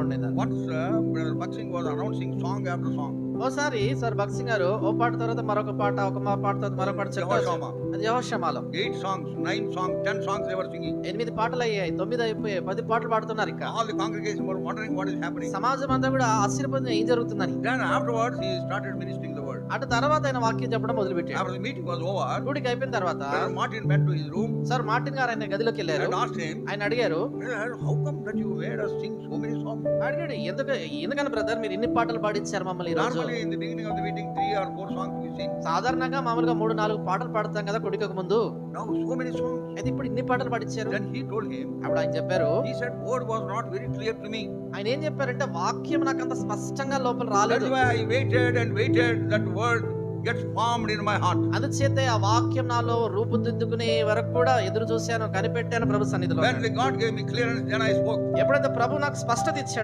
பண்ணியிருந்தார் once Bakht Singh was announcing song after song ఓసారి sir Bakht Singh గారు ఓ పాట తర్వాత మరొక పాట ఒక మా పాట తర్వాత మరొక పాట చెప్తారు eight songs nine songs ten songs ever singing ఎనిమిది పాటలు అయ్యాయి తొమ్మిది అయిపోయాయి పది పాటలు పాడుతున్నారు సమాజం అంతా కూడా ఆశ్చర్యపోతుంది ఏం జరుగుతుందని. దెన్ ఆఫ్టర్ వర్డ్స్ హి అటు తర్వాత ఆయన వాక్యం చెప్పడం మొదలు పెట్టాడు అయిపోయిన తర్వాత మార్టిన్ రూమ్ సార్ మార్టిన్ గారు ఆయన గదిలోకి వెళ్ళారు. ఆయన అడిగారు హౌ కమ్ దట్ బ్రదర్ మీరు ఎన్ని పాటలు పాడించారు మమ్మల్ని ఈ రోజు? We sing. సాధారణంగా మామూలుగా మూడు నాలుగు పాటలు పాడతాం కదా కుడికకు ముందు. అయితే ఇప్పుడు ఇన్ని పాటలు పాడించారు అప్పుడు ఆయన చెప్పారు clear to me. ఆయన ఏం చెప్పారంటే వాక్యం నాకు అంత స్పష్టంగా లోపల రాలేదు waited and waited that word gets formed in my heart. అందుచేతే ఆ వాక్యం నాలో రూపుదిద్దుకునే వరకు కూడా ఎదురు చూశాను కనిపెట్టాను ప్రభు సన్నిధిలో When God gave me clearance, then I spoke. ఎప్పుడైతే ప్రభు నాకు స్పష్టత ఇచ్చాడు